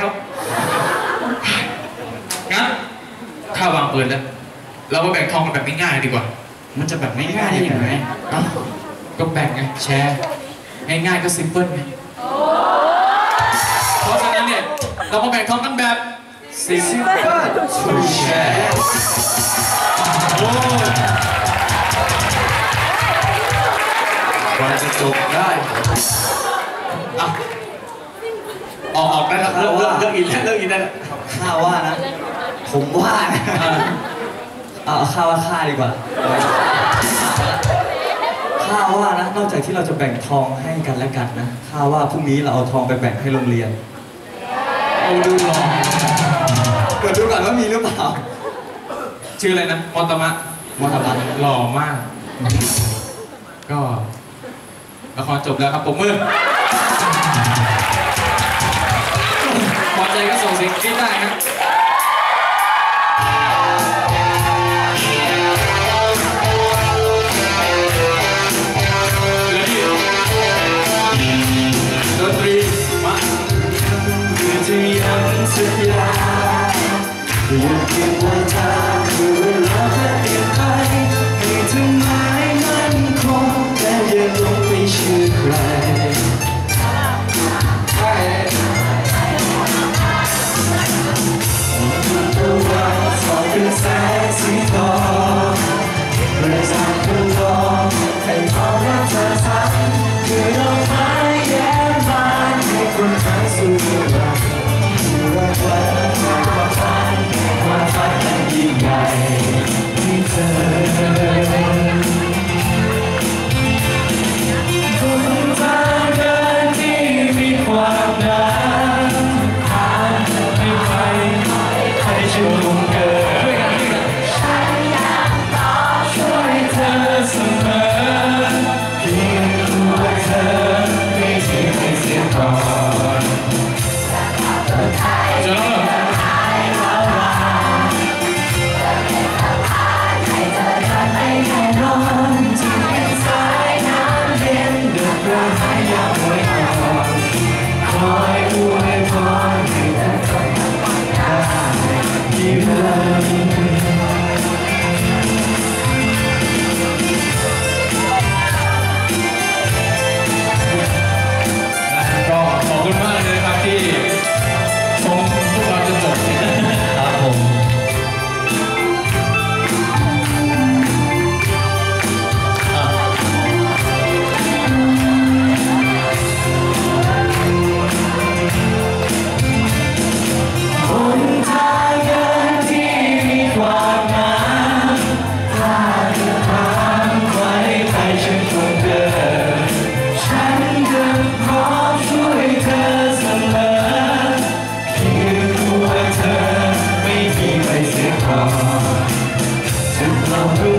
เขางั้นข้าวางปืนแล้ว เรามาแบ่งทองกันแบบง่ายๆดีกว่า มันจะแบบไม่ง่ายได้ยังไงเอ้าก็แบ่งไงแชร์ ง่ายๆก็ซิมเพิลไงเพราะฉะนั้นเนี่ย เรามาแบ่งทองกันแบบซิมเพิลทูแชร์โอ้กว่าจะจบได้อะ ออกออกได้แล้วเลิกเลิกเลิกอินแล้วเลิกอินได้แล้วข้าว่านะ ผมว่านะอะเอาเอาข้าว่าข้าดีกว่าข้าว่านะนอกจากที่เราจะแบ่งทองให้กันและกันนะข้าว่าพรุ่งนี้เราเอาทองไปแบ่งให้โรงเรียนโอ้ดูหล่อเกิดดูก่อนว่ามีหรือเปล่าชื่ออะไรนะมอตมะมอตมะหล่อมาก ก็ละครจบแล้วครับผมมือ พอใจก็ส่งเสียงกรี๊ดได้ครับอยาจะยังสัญญายังเก็บไว้ทางเมื่อเวลาจะเปลี่ยนไปให้เธอหมายมันคงแต่อย่าลงไปเชื่อใคร ส่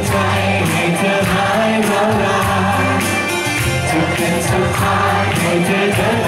ใจให้เธอหายร้าวรานจะเป็นสะพาให้เธอเดิน